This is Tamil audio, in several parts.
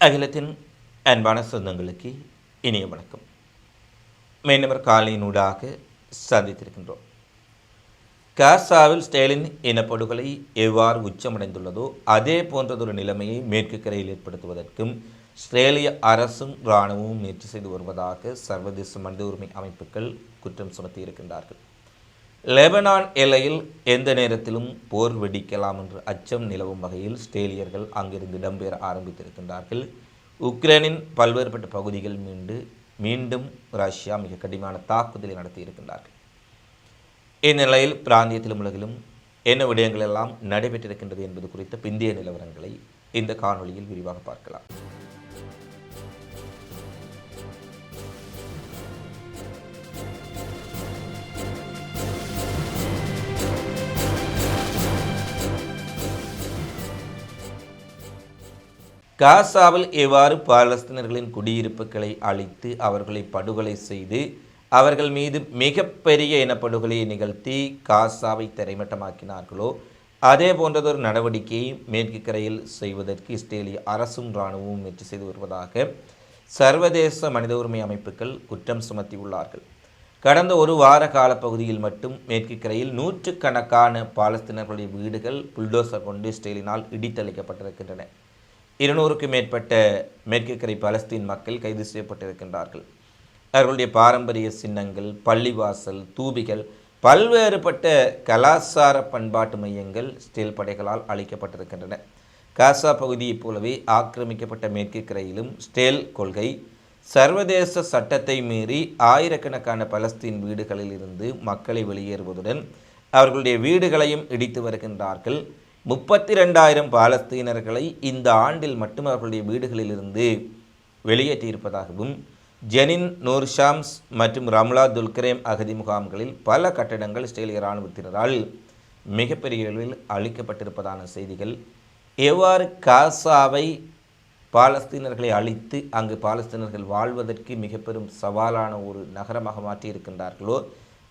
அகிலத்தின் அன்பான சொந்தங்களுக்கு இனிய வணக்கம். மீனவர் காலையினூடாக சந்தித்திருக்கின்றோம். காசாவில் ஸ்டேலின் இனப்படுகொலை எவ்வாறு உச்சமடைந்துள்ளதோ அதே போன்றதொரு நிலைமையை மேற்கு கரையில் ஏற்படுத்துவதற்கும் ஸ்ட்ரேலிய அரசும் இராணுவமும் முயற்சி செய்து வருவதாக சர்வதேச மனித உரிமை அமைப்புகள் குற்றம் சுமத்தியிருக்கின்றார்கள். லெபனான் எல்லையில் எந்த நேரத்திலும் போர் வெடிக்கலாம் என்ற அச்சம் நிலவும் வகையில் ஸ்டேலியர்கள் அங்கிருந்து இடம்பெற ஆரம்பித்திருக்கின்றார்கள். உக்ரைனின் பல்வேறுபட்ட பகுதிகள் மீண்டு மீண்டும் ரஷ்யா மிக கடுமையான தாக்குதலை நடத்தியிருக்கின்றார்கள். இந்நிலையில் பிராந்தியத்திலும் உலகிலும் என்ன விடயங்கள் எல்லாம் நடைபெற்றிருக்கின்றது என்பது குறித்த பிந்திய நிலவரங்களை இந்த காணொளியில் விரிவாக பார்க்கலாம். காசாவில் எவ்வாறு பாலஸ்தீனர்களின் குடியிருப்புகளை அழித்து அவர்களை படுகொலை செய்து அவர்கள் மீது மிகப்பெரிய இனப்படுகொலையை நிகழ்த்தி காசாவை தரைமட்டமாக்கினார்களோ அதே போன்றதொரு நடவடிக்கையை மேற்கு கரையில் செய்வதற்கு இஸ்ரேலிய அரசும் இராணுவமும் முயற்சி செய்து வருவதாக சர்வதேச மனித உரிமை அமைப்புகள் குற்றம் சுமத்தியுள்ளார்கள். கடந்த ஒரு வார காலப்பகுதியில் மட்டும் மேற்கு கரையில் நூற்றுக்கணக்கான பாலஸ்தீனர்களுடைய வீடுகள் புல்டோசர் கொண்டு இஸ்ரேலினால் இடித்தளிக்கப்பட்டிருக்கின்றன. இருநூறுக்கும் மேற்பட்ட மேற்கு கரை பலஸ்தீன் மக்கள் கைது செய்யப்பட்டிருக்கின்றார்கள். அவர்களுடைய பாரம்பரிய சின்னங்கள் பள்ளிவாசல் தூபிகள் பல்வேறுபட்ட கலாச்சார பண்பாட்டு மையங்கள் ஸ்டீல் படைகளால் அழிக்கப்பட்டிருக்கின்றன. காசா பகுதியைப் போலவே ஆக்கிரமிக்கப்பட்ட மேற்கு கரையிலும் ஸ்டேல் கொள்கை சர்வதேச சட்டத்தை மீறி ஆயிரக்கணக்கான பலஸ்தீன் வீடுகளில் இருந்து மக்களை வெளியேறுவதுடன் அவர்களுடைய வீடுகளையும் இடித்து வருகின்றார்கள். முப்பத்தி ரெண்டாயிரம் பாலஸ்தீனர்களை இந்த ஆண்டில் மட்டும் அவர்களுடைய வீடுகளிலிருந்து வெளியேற்றியிருப்பதாகவும் ஜெனின் நூர்ஷாம்ஸ் மற்றும் ரம்லா துல்கரேம் அகதி முகாம்களில் பல கட்டடங்கள் இஸ்ரேலிய இராணுவத்தினரால் மிகப்பெரிய அளவில் அழிக்கப்பட்டிருப்பதான செய்திகள். எவ்வாறு காசாவை பாலஸ்தீனர்களை அழித்து அங்கு பாலஸ்தீனர்கள் வாழ்வதற்கு மிக பெரும் சவாலான ஒரு நகரமாக மாற்றியிருக்கின்றார்களோ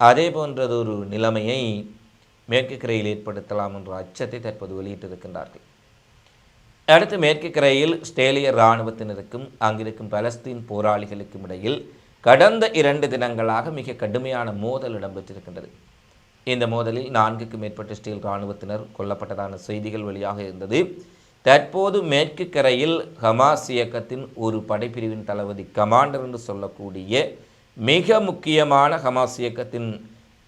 அதே போன்றதொரு நிலைமையை மேற்கு கரையில் ஏற்படுத்தலாம் என்ற அச்சத்தை தற்போது வெளியிட்டிருக்கின்றார்கள். அடுத்து மேற்கு கரையில் ஸ்டேலிய இராணுவத்தினருக்கும் அங்கிருக்கும் பலஸ்தீன் போராளிகளுக்கும் இடையில் கடந்த இரண்டு தினங்களாக மிக கடுமையான மோதல் இடம்பெற்றிருக்கின்றது. இந்த மோதலில் நான்குக்கும் மேற்பட்ட ஸ்டீல் இராணுவத்தினர் கொல்லப்பட்டதான செய்திகள் வெளியாக இருந்தது. தற்போது மேற்கு கரையில் ஹமாஸ் இயக்கத்தின் ஒரு படைப்பிரிவின் தளபதி கமாண்டர் என்று சொல்லக்கூடிய மிக முக்கியமான ஹமாஸ் இயக்கத்தின்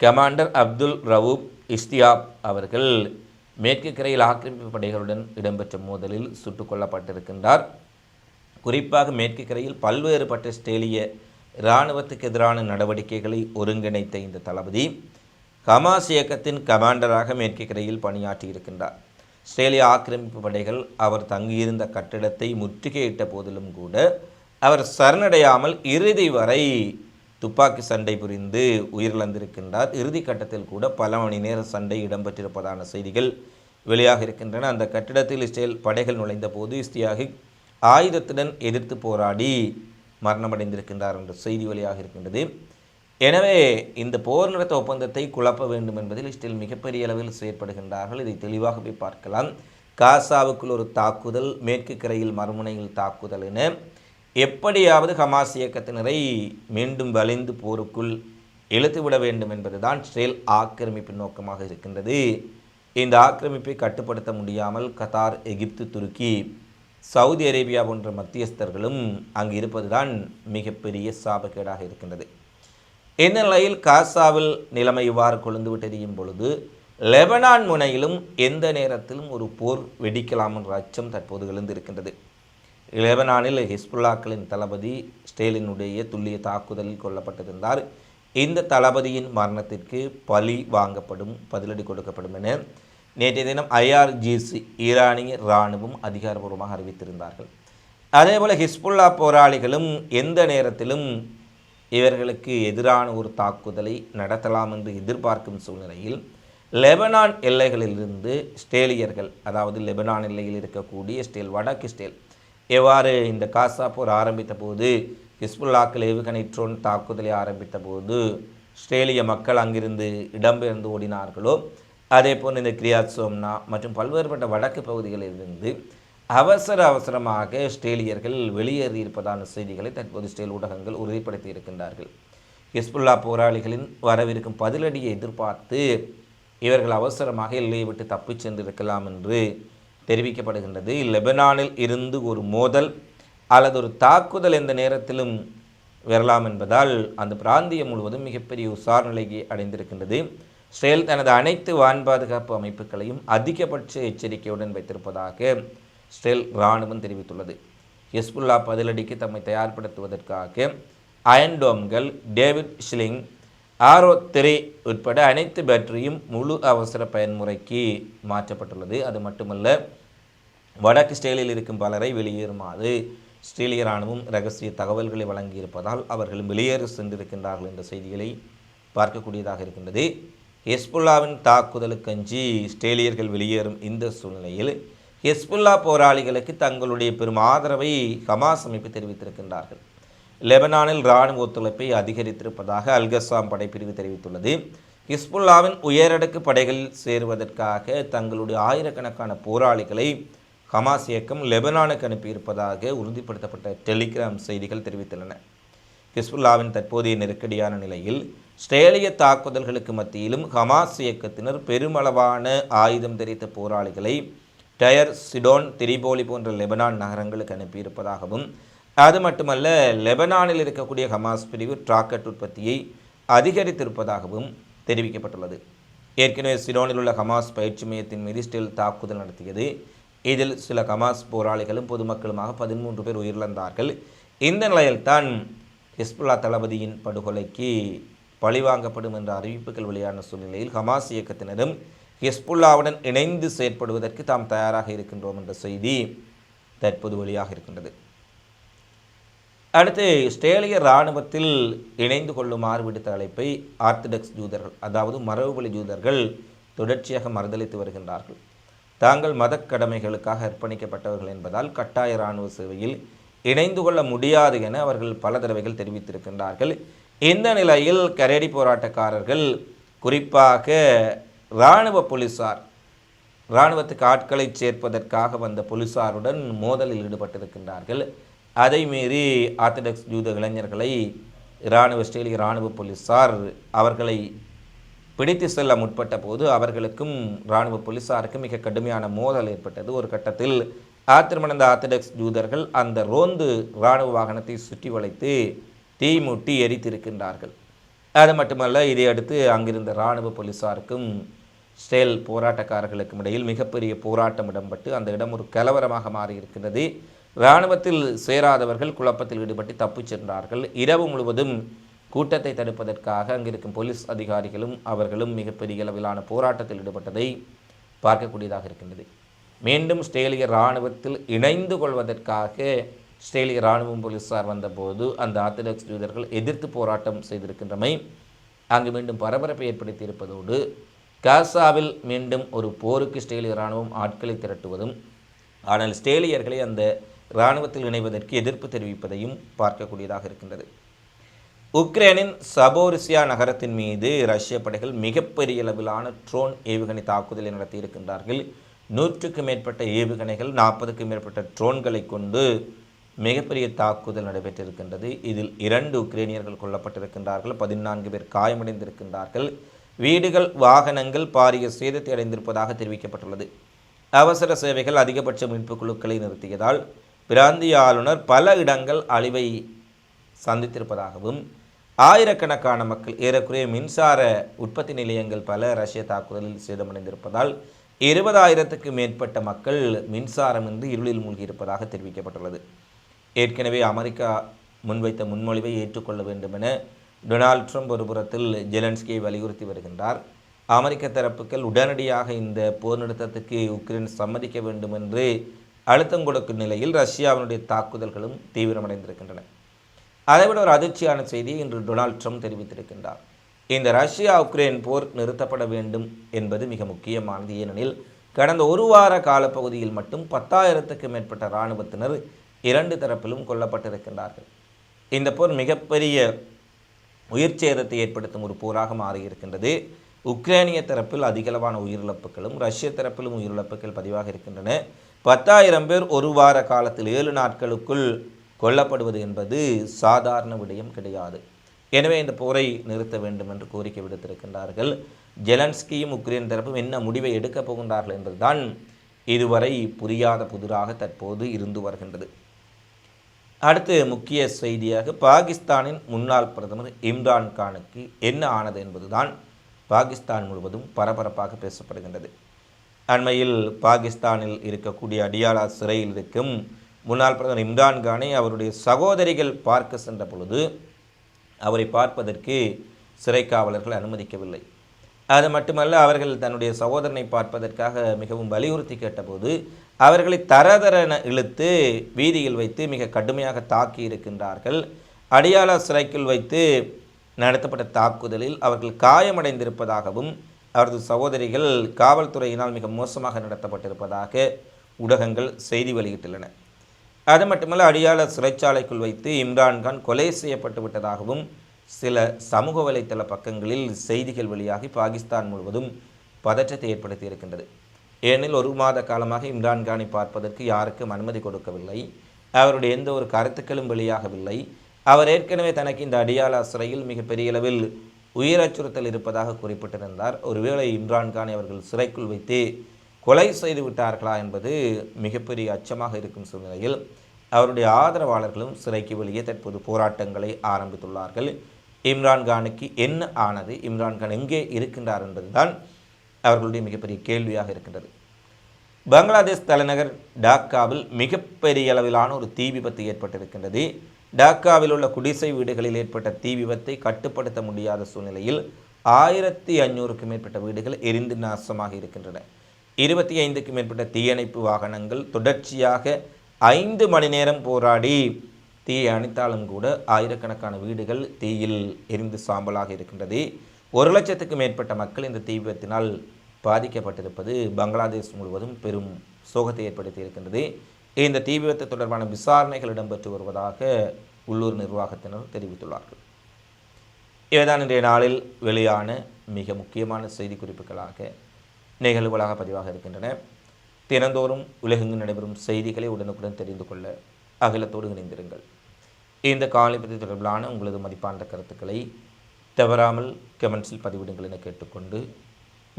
கமாண்டர் அப்துல் ரவூப் இஸ்தியாப் அவர்கள் மேற்கு கரையில் ஆக்கிரமிப்பு படைகளுடன் இடம்பெற்ற மோதலில் சுட்டுக் கொல்லப்பட்டிருக்கின்றார். குறிப்பாக மேற்கு கரையில் பல்வேறுபட்ட ஸ்டேலிய இராணுவத்துக்கு எதிரான நடவடிக்கைகளை ஒருங்கிணைத்த இந்த தளபதி ஹமாஸ் இயக்கத்தின் கமாண்டராக மேற்கு கரையில் பணியாற்றியிருக்கின்றார். ஸ்ட்ரேலிய ஆக்கிரமிப்பு படைகள் அவர் தங்கியிருந்த கட்டிடத்தை முற்றுகையிட்ட போதிலும் கூட அவர் சரணடையாமல் இறுதி வரை துப்பாக்கி சண்டை புரிந்து உயிரிழந்திருக்கின்றார். இறுதி கட்டத்தில் கூட பல மணி நேர சண்டை இடம்பெற்றிருப்பதான செய்திகள் வெளியாக இருக்கின்றன. அந்த கட்டிடத்தில் இஸ்ரேல் படைகள் நுழைந்த போது இஸ்தியாகி ஆயுதத்துடன் எதிர்த்து போராடி மரணமடைந்திருக்கின்றார் என்ற செய்தி வெளியாக இருக்கின்றது. எனவே இந்த போர் நிறுத்த ஒப்பந்தத்தை குழப்ப வேண்டும் என்பதில் இஸ்ரேல் மிகப்பெரிய அளவில் செயற்படுகின்றார்கள். இதை தெளிவாகவே பார்க்கலாம். காசாவுக்குள் ஒரு தாக்குதல் மேற்கு கரையில் மறுமுனையில் தாக்குதல் என எப்படியாவது ஹமாஸ் இயக்கத்தினரை மீண்டும் வலிந்து போருக்குள் இழுத்துவிட வேண்டும் என்பதுதான் இஸ்ரேல் ஆக்கிரமிப்பின் நோக்கமாக இருக்கின்றது. இந்த ஆக்கிரமிப்பை கட்டுப்படுத்த முடியாமல் Qatar Egypt Turkey Saudi Arabia போன்ற மத்தியஸ்தர்களும் அங்கு இருப்பதுதான் மிகப்பெரிய சாபக்கேடாக இருக்கின்றது. இந்த நிலையில் காசாவில் நிலைமை இவ்வாறு கொழுந்து விட்டெறியும் பொழுது லெபனான் முனையிலும் எந்த நேரத்திலும் ஒரு போர் வெடிக்கலாம் என்ற அச்சம் தற்போது எழுந்திருக்கின்றது. லெபனானில் ஹிஸ்புல்லாக்களின் தளபதி ஸ்டேலினுடைய துல்லிய தாக்குதலில் கொல்லப்பட்டிருந்தார். இந்த தளபதியின் மரணத்திற்கு பழி வாங்கப்படும் பதிலடி கொடுக்கப்படும் என நேற்றைய தினம் ஐஆர்ஜிசி ஈரானிய இராணுவம் அதிகாரபூர்வமாக அறிவித்திருந்தார்கள். அதேபோல் ஹிஸ்புல்லா போராளிகளும் எந்த நேரத்திலும் இவர்களுக்கு எதிரான ஒரு தாக்குதலை நடத்தலாம் என்று எதிர்பார்க்கும் சூழ்நிலையில் லெபனான் எல்லைகளிலிருந்து ஸ்டேலியர்கள் அதாவது லெபனான் எல்லையில் இருக்கக்கூடிய ஸ்டேல் வடக்கு ஸ்டேல் எவ்வாறு இந்த காசா போர் ஆரம்பித்த போது ஹிஸ்புல்லாக்கள் ஏவுகணை ட்ரோன் தாக்குதலை ஆரம்பித்த போது ஸ்ட்ரேலிய மக்கள் அங்கிருந்து இடம்பெயர்ந்து ஓடினார்களோ அதே போல் இந்த கிரியாத் சோம்னா மற்றும் பல்வேறுபட்ட வடக்கு பகுதிகளிலிருந்து அவசர அவசரமாக இஸ்ரேலியர்கள் வெளியேறியிருப்பதான செய்திகளை தற்போது ஸ்டேல் ஊடகங்கள் உறுதிப்படுத்தி இருக்கின்றார்கள். ஹிஸ்புல்லா போராளிகளின் வரவிருக்கும் பதிலடியை எதிர்பார்த்து இவர்கள் அவசரமாக எல்லையை விட்டு தப்பிச் சென்றிருக்கலாம் என்று தெரிவிக்கப்படுகின்றது. லெபனானில் இருந்து ஒரு மோதல் அல்லது ஒரு தாக்குதல் எந்த நேரத்திலும் வரலாம் என்பதால் அந்த பிராந்தியம் முழுவதும் மிகப்பெரிய உசார் நிலையை அடைந்திருக்கின்றது. இஸ்ரேல் தனது அனைத்து வான் பாதுகாப்பு அமைப்புகளையும் அதிகபட்ச எச்சரிக்கையுடன் வைத்திருப்பதாக இஸ்ரேல் இராணுவம் தெரிவித்துள்ளது. ஹிஸ்புல்லா பதிலடிக்கு தம்மை தயார்படுத்துவதற்காக அயன்டோம்கள் டேவிட் ஷிலிங் ஆரோ திரை உட்பட அனைத்து பேட்டரியும் முழு அவசர பயன்முறைக்கு மாற்றப்பட்டுள்ளது. அது மட்டுமல்ல வடக்கு ஸ்டேலில் இருக்கும் பலரை வெளியேறுமாறு ஸ்ரேலிய இராணுவம் ரகசிய தகவல்களை வழங்கியிருப்பதால் அவர்கள் வெளியேறி சென்றிருக்கின்றார்கள் என்ற செய்திகளை பார்க்கக்கூடியதாக இருக்கின்றது. ஹெஸ்புல்லாவின் தாக்குதலுக்கஞ்சி ஸ்டேலியர்கள் வெளியேறும் இந்த சூழ்நிலையில் ஹெஸ்புல்லா போராளிகளுக்கு தங்களுடைய பெரும் ஆதரவை ஹமாஸ் அமைப்பு தெரிவித்திருக்கின்றார்கள். லெபனானில் இராணுவ ஒத்துழைப்பை அதிகரித்திருப்பதாக அல்கசாம் படைப்பிரிவு தெரிவித்துள்ளது. ஹிஸ்புல்லாவின் உயரடுக்கு படைகளில் சேருவதற்காக தங்களுடைய ஆயிரக்கணக்கான போராளிகளை ஹமாஸ் இயக்கம் லெபனானுக்கு அனுப்பியிருப்பதாக உறுதிப்படுத்தப்பட்ட டெலிகிராம் செய்திகள் தெரிவித்துள்ளன. ஹிஸ்புல்லாவின் தற்போதைய நெருக்கடியான நிலையில் ஸ்ட்ரேலிய தாக்குதல்களுக்கு மத்தியிலும் ஹமாஸ் இயக்கத்தினர் பெருமளவான ஆயுதம் தெரித்த போராளிகளை டயர் சிடோன் திரிபோலி போன்ற லெபனான் நகரங்களுக்கு அனுப்பியிருப்பதாகவும் அது மட்டுமல்ல லெபனானில் இருக்கக்கூடிய ஹமாஸ் பிரிவு ராக்கெட் உற்பத்தியை அதிகரித்திருப்பதாகவும் தெரிவிக்கப்பட்டுள்ளது. ஏற்கனவே சிடோனில் உள்ள ஹமாஸ் பயிற்சி மையத்தின் மீது ஸ்டில் தாக்குதல் நடத்தியது இதில் சில ஹமாஸ் போராளிகளும் பொதுமக்களுமாக பதிமூன்று பேர் உயிரிழந்தார்கள். இந்த நிலையில்தான் ஹிஸ்புல்லா தளபதியின் படுகொலைக்கு பழிவாங்கப்படும் என்ற அறிவிப்புகள் வெளியான சூழ்நிலையில் ஹமாஸ் இயக்கத்தினரும் ஹிஸ்புல்லாவுடன் இணைந்து செயற்படுவதற்கு தாம் தயாராக இருக்கின்றோம் என்ற செய்தி தற்போது வெளியாக இருக்கின்றது. அடுத்து இஸ்ரேலிய இராணுவத்தில் இணைந்து கொள்ளுமாறு விடுத்த அழைப்பை ஆர்த்தடாக்ஸ் ஜூதர்கள் அதாவது மரபுவழி ஜூதர்கள் தொடர்ச்சியாக மறுதளித்து வருகின்றார்கள். தாங்கள் மத கடமைகளுக்காக அர்ப்பணிக்கப்பட்டவர்கள் என்பதால் கட்டாய இராணுவ சேவையில் இணைந்து கொள்ள முடியாது என அவர்கள் பல தடவைகள் தெரிவித்திருக்கின்றார்கள். இந்த நிலையில் கரடி போராட்டக்காரர்கள் குறிப்பாக இராணுவ போலீசார் இராணுவத்துக்கு ஆட்களை சேர்ப்பதற்காக வந்த போலீசாருடன் மோதலில் ஈடுபட்டிருக்கின்றார்கள். அதை மீறி ஆர்த்தடாக்ஸ் யூத இளைஞர்களை இராணுவ ஸ்டேலிய இராணுவ போலீசார் அவர்களை பிடித்து செல்ல முற்பட்ட போது அவர்களுக்கும் இராணுவ போலீசாருக்கும் மிக கடுமையான மோதல் ஏற்பட்டது. ஒரு கட்டத்தில் ஆத்திரமடைந்த ஆர்த்தடாக்ஸ் ஜூதர்கள் அந்த ரோந்து இராணுவ வாகனத்தை சுற்றி வளைத்து தீ மூட்டி எரித்திருக்கின்றார்கள். அது மட்டுமல்ல இதையடுத்து அங்கிருந்த இராணுவ போலீசாருக்கும் ஸ்டேல் போராட்டக்காரர்களுக்கும் இடையில் மிகப்பெரிய போராட்டம் இடம்பட்டு அந்த இடம் ஒரு கலவரமாக மாறியிருக்கிறது இராணுவத்தில் சேராதவர்கள் குழப்பத்தில் ஈடுபட்டு தப்பிச் சென்றார்கள். இரவு முழுவதும் கூட்டத்தை தடுப்பதற்காக அங்கிருக்கும் போலீஸ் அதிகாரிகளும் அவர்களும் மிகப்பெரிய அளவிலான போராட்டத்தில் ஈடுபட்டதை பார்க்கக்கூடியதாக இருக்கின்றது. மீண்டும் ஸ்ட்ரேலிய இராணுவத்தில் இணைந்து கொள்வதற்காக ஸ்ட்ரேலிய இராணுவம் போலீஸார் வந்தபோது அந்த ஆர்த்தடாக்ஸ் யூதர்கள் எதிர்த்து போராட்டம் செய்திருக்கின்றமை அங்கு மீண்டும் பரபரப்பை ஏற்படுத்தியிருப்பதோடு காசாவில் மீண்டும் ஒரு போருக்கு ஸ்ட்ரேலிய இராணுவம் ஆட்களை திரட்டுவதும் ஆனால் ஸ்ட்ரேலியர்களை அந்த இராணுவத்தில் இணைவதற்கு எதிர்ப்பு தெரிவிப்பதையும் பார்க்கக்கூடியதாக இருக்கின்றது. உக்ரைனின் சபோரிசியா நகரத்தின் மீது ரஷ்ய படைகள் மிகப்பெரிய அளவிலான ட்ரோன் ஏவுகணை தாக்குதலை நடத்தியிருக்கின்றார்கள் நூற்றுக்கும் மேற்பட்ட ஏவுகணைகள் நாற்பதுக்கும் மேற்பட்ட ட்ரோன்களை கொண்டு மிகப்பெரிய தாக்குதல் நடைபெற்றிருக்கின்றது. இதில் இரண்டு உக்ரைனியர்கள் கொல்லப்பட்டிருக்கின்றார்கள் பதினான்கு பேர் காயமடைந்திருக்கின்றார்கள். வீடுகள் வாகனங்கள் பாரிய சேதத்தை அடைந்திருப்பதாக தெரிவிக்கப்பட்டுள்ளது. அவசர சேவைகள் அதிகபட்ச மீட்பு குழுக்களை நிறுத்தியதால் பிராந்திய ஆளுநர் பல இடங்கள் அழிவை சந்தித்திருப்பதாகவும் ஆயிரக்கணக்கான மக்கள் ஏறக்குறைய மின்சார உற்பத்தி நிலையங்கள் பல ரஷ்ய தாக்குதலில் சேதமடைந்திருப்பதால் இருபதாயிரத்துக்கு மேற்பட்ட மக்கள் மின்சாரமின்றி இருளில் மூழ்கியிருப்பதாக தெரிவிக்கப்பட்டுள்ளது. ஏற்கனவே அமெரிக்கா முன்வைத்த முன்மொழிவை ஏற்றுக்கொள்ள வேண்டும் என டொனால்ட் ட்ரம்ப் ஒரு புறத்தில் ஜெலன்ஸ்கியை வலியுறுத்தி வருகின்றார். அமெரிக்க தரப்புகள் உடனடியாக இந்த போர் நிறுத்தத்துக்கு உக்ரைன் சம்மதிக்க வேண்டும் என்று அழுத்தம் கொடுக்கும் நிலையில் ரஷ்யாவினுடைய தாக்குதல்களும் தீவிரமடைந்திருக்கின்றன. அதைவிட ஒரு அதிர்ச்சியான செய்தியை இன்று டொனால்ட் ட்ரம்ப் தெரிவித்திருக்கின்றார். இந்த ரஷ்யா உக்ரைன் போர் நிறுத்தப்பட வேண்டும் என்பது மிக முக்கியமானது. ஏனெனில் கடந்த ஒரு வார காலப்பகுதியில் மட்டும் பத்தாயிரத்துக்கு மேற்பட்ட இராணுவத்தினர் இரண்டு தரப்பிலும் கொல்லப்பட்டிருக்கின்றார்கள். இந்த போர் மிகப்பெரிய உயிர் சேதத்தை ஏற்படுத்தும் ஒரு போராக மாறியிருக்கின்றது. உக்ரைனிய தரப்பில் அதிகளவான உயிரிழப்புகளும் ரஷ்ய தரப்பிலும் உயிரிழப்புகள் பதிவாக இருக்கின்றன. பத்தாயிரம் பேர் ஒரு வார காலத்தில் ஏழு நாட்களுக்குள் கொல்லப்படுவது என்பது சாதாரண விடயம் கிடையாது. எனவே இந்த போரை நிறுத்த வேண்டும் என்று கோரிக்கை விடுத்திருக்கின்றார்கள். ஜெலன்ஸ்கியும் உக்ரைன் தரப்பும் என்ன முடிவை எடுக்கப் போகின்றார்கள் என்பதுதான் இதுவரை புரியாத புதிராக தற்போது இருந்து வருகின்றது. அடுத்து முக்கிய செய்தியாக பாகிஸ்தானின் முன்னாள் பிரதமர் இம்ரான் கானுக்கு என்ன ஆனது என்பதுதான் பாகிஸ்தான் முழுவதும் பரபரப்பாக பேசப்படுகின்றது. அண்மையில் பாகிஸ்தானில் இருக்கக்கூடிய அடியாலா சிறையில் இருக்கும் முன்னாள் பிரதமர் இம்ரான்கானை அவருடைய சகோதரிகள் பார்க்க சென்ற பொழுது அவரை பார்ப்பதற்கு சிறை காவலர்கள் அனுமதிக்கவில்லை. அது மட்டுமல்ல அவர்கள் தன்னுடைய சகோதரனை பார்ப்பதற்காக மிகவும் வலியுறுத்தி கேட்டபோது அவர்களை தரதரன இழுத்து வீதியில் வைத்து மிக கடுமையாக தாக்கி இருக்கின்றார்கள். அடியாளா சிறைக்குள் வைத்து நடத்தப்பட்ட தாக்குதலில் அவர்கள் காயமடைந்திருப்பதாகவும் அவரது சகோதரிகள் காவல்துறையினால் மிக மோசமாக நடத்தப்பட்டிருப்பதாக ஊடகங்கள் செய்தி வெளியிட்டுள்ளன. அது மட்டுமல்ல அடியாள சிறைச்சாலைக்குள் வைத்து இம்ரான்கான் கொலை செய்யப்பட்டு விட்டதாகவும் சில சமூக வலைத்தள பக்கங்களில் செய்திகள் வெளியாகி பாகிஸ்தான் முழுவதும் பதற்றத்தை ஏற்படுத்தி இருக்கின்றது. ஏனெனில் ஒரு மாத காலமாக இம்ரான்கானை பார்ப்பதற்கு யாருக்கும் அனுமதி கொடுக்கவில்லை. அவருடைய எந்த ஒரு கருத்துக்களும் வெளியாகவில்லை. அவர் ஏற்கனவே தனக்கு இந்த அடியாள சிறையில் மிகப்பெரிய அளவில் உயிர் அச்சுறுத்தல் இருப்பதாக குறிப்பிட்டிருந்தார். ஒருவேளை இம்ரான்கானை அவர்கள் சிறைக்குள் வைத்து கொலை செய்து விட்டார்களா என்பது மிகப்பெரிய அச்சமாக இருக்கும் சூழ்நிலையில் அவருடைய ஆதரவாளர்களும் சிறைக்கு வெளியே தற்போது போராட்டங்களை ஆரம்பித்துள்ளார்கள். இம்ரான்கானுக்கு என்ன ஆனது? இம்ரான்கான் எங்கே இருக்கின்றார் என்பதுதான் அவர்களுடைய மிகப்பெரிய கேள்வியாக இருக்கின்றது. பங்களாதேஷ் தலைநகர் டாக்காவில் மிகப்பெரிய அளவிலான ஒரு தீ விபத்து ஏற்பட்டிருக்கின்றது. டாக்காவில் உள்ள குடிசை வீடுகளில் ஏற்பட்ட தீ விபத்தை கட்டுப்படுத்த முடியாத சூழ்நிலையில் ஆயிரத்தி ஐநூறுக்கும் மேற்பட்ட வீடுகள் எரிந்து நாசமாக இருக்கின்றன. இருபத்தி ஐந்துக்கும் மேற்பட்ட தீயணைப்பு வாகனங்கள் தொடர்ச்சியாக ஐந்து மணி நேரம் போராடி தீயை அணைத்தாலும் கூட ஆயிரக்கணக்கான வீடுகள் தீயில் எரிந்து சாம்பலாக இருக்கின்றது. ஒரு லட்சத்துக்கு மேற்பட்ட மக்கள் இந்த தீ விபத்தினால் பாதிக்கப்பட்டிருப்பது பங்களாதேஷ் முழுவதும் பெரும் சோகத்தை ஏற்படுத்தி இருக்கின்றது. இந்த தீ விபத்து தொடர்பான விசாரணைகள் இடம்பெற்று வருவதாக உள்ளூர் நிர்வாகத்தினர் தெரிவித்துள்ளார்கள். இவைதான் இன்றைய நாளில் வெளியான மிக முக்கியமான செய்தி குறிப்புகளாக நிகழ்வுகளாக பதிவாக இருக்கின்றன. தினந்தோறும் உலகெங்கு நடைபெறும் செய்திகளை உடனுக்குடன் தெரிந்து கொள்ள அகிலத்தோடு இணைந்திருங்கள். இந்த காலைப்பதி தொடர்பிலான உங்களது மதிப்பான கருத்துக்களை தவறாமல் கமெண்ட்ஸில் பதிவிடுங்கள் என கேட்டுக்கொண்டு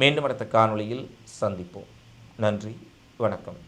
மீண்டும் அடுத்த காணொளியில் சந்திப்போம். நன்றி வணக்கம்.